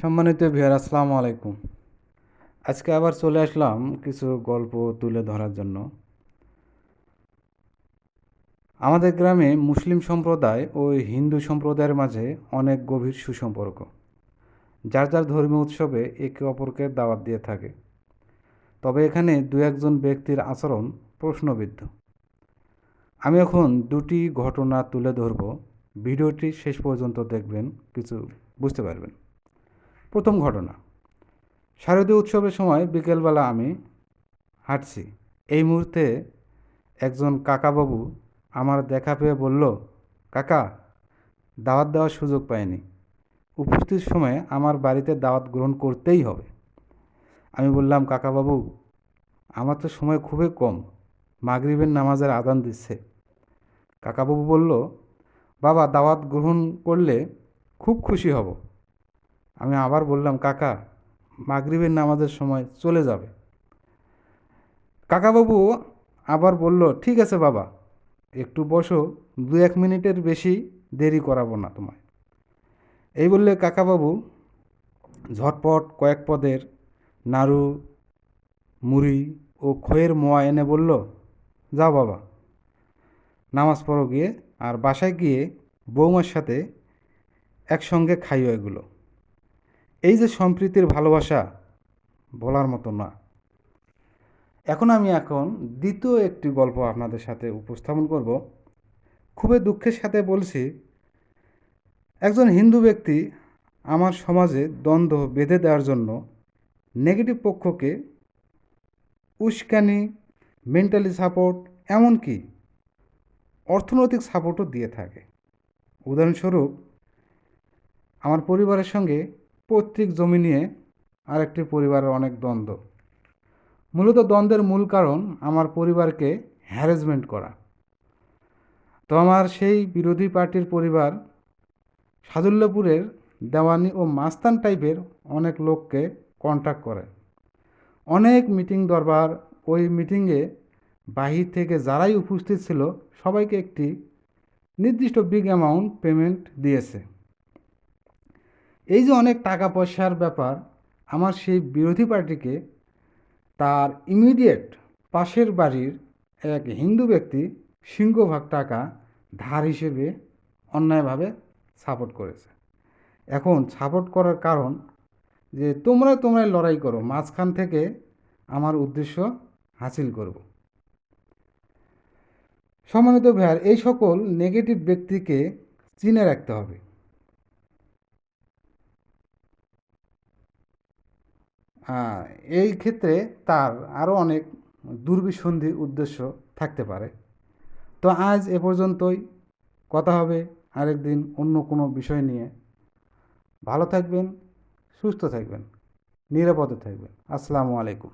সম্মানিত ভিয়ার আসসালামু আলাইকুম। আজকে আবার চলে আসলাম কিছু গল্প তুলে ধরার জন্য। আমাদের গ্রামে মুসলিম সম্প্রদায় ও হিন্দু সম্প্রদায়ের মাঝে অনেক গভীর সুসম্পর্ক, যার যার ধর্মীয় উৎসবে একে অপরকে দাওয়াত দিয়ে থাকে। তবে এখানে দু একজন ব্যক্তির আচরণ প্রশ্নবিদ্ধ। আমি এখন দুটি ঘটনা তুলে ধরব। ভিডিওটি শেষ পর্যন্ত দেখবেন, কিছু বুঝতে পারবেন। প্রথম ঘটনা। শারদীয় উৎসবের সময় বিকেলবেলা আমি হাঁটছি। এই মুহূর্তে একজন কাকাবাবু আমার দেখা পেয়ে বলল, কাকা, দাওয়াত দেওয়ার সুযোগ পাইনি। উপস্থিত সময়ে আমার বাড়িতে দাওয়াত গ্রহণ করতেই হবে। আমি বললাম, কাকাবাবু, আমার তো সময় খুবই কম। মাগরিবের নামাজের আদান দিচ্ছে। কাকাবাবু বলল, বাবা, দাওয়াত গ্রহণ করলে খুব খুশি হব। আমি আবার বললাম, কাকা, মাগরিবের নামাজের সময় চলে যাবে। কাকাবাবু আবার বলল, ঠিক আছে বাবা, একটু বসো দু এক মিনিটের বেশি দেরি করাবো না তোমায়। এই বললে কাকাবাবু ঝটপট কয়েক পদের নাড়ু, মুড়ি ও খয়ের মোয়া এনে বলল, যাও বাবা, নামাজ পড়ো গিয়ে, আর বাসায় গিয়ে বৌমার সাথে একসঙ্গে খাইও এগুলো। এই যে সম্প্রীতির ভালোবাসা বলার মতো না। এখন আমি এখন দ্বিতীয় একটি গল্প আপনাদের সাথে উপস্থাপন করব। খুবই দুঃখের সাথে বলছি, একজন হিন্দু ব্যক্তি আমার সমাজে দ্বন্দ্ব বেঁধে দেওয়ার জন্য নেগেটিভ পক্ষকে উস্কানি, মেন্টালি সাপোর্ট, এমনকি অর্থনৈতিক সাপোর্টও দিয়ে থাকে। উদাহরণস্বরূপ, আমার পরিবারের সঙ্গে পৈতৃক জমি নিয়ে আরেকটি পরিবারের অনেক দ্বন্দ্ব। মূলত দ্বন্দ্বের মূল কারণ আমার পরিবারকে হ্যারাসমেন্ট করা। তো আমার সেই বিরোধী পার্টির পরিবার সাদুল্যপুরের দেওয়ানি ও মাস্তান টাইপের অনেক লোককে কন্ট্যাক্ট করে। অনেক মিটিং দরবার, ওই মিটিংয়ে বাহির থেকে যারাই উপস্থিত ছিল সবাইকে একটি নির্দিষ্ট বিগ অ্যামাউন্ট পেমেন্ট দিয়েছে। এই যে অনেক টাকা পয়সার ব্যাপার, আমার সেই বিরোধী পার্টিকে তার ইমিডিয়েট পাশের বাড়ির এক হিন্দু ব্যক্তি সিংহভাগ টাকা ধার হিসেবে অন্যায়ভাবে সাপোর্ট করেছে। এখন সাপোর্ট করার কারণ যে তোমরা তোমরাই লড়াই করো, মাঝখান থেকে আমার উদ্দেশ্য হাসিল করব। সম্মানিত ভাইয়ার, এই সকল নেগেটিভ ব্যক্তিকে চিনে রাখতে হবে। এই ক্ষেত্রে তার আরও অনেক দুর্বিসন্ধির উদ্দেশ্য থাকতে পারে। তো আজ এ পর্যন্তই। কথা হবে আরেকদিন অন্য কোনো বিষয় নিয়ে। ভালো থাকবেন, সুস্থ থাকবেন, নিরাপদে থাকবেন। আসসালামু আলাইকুম।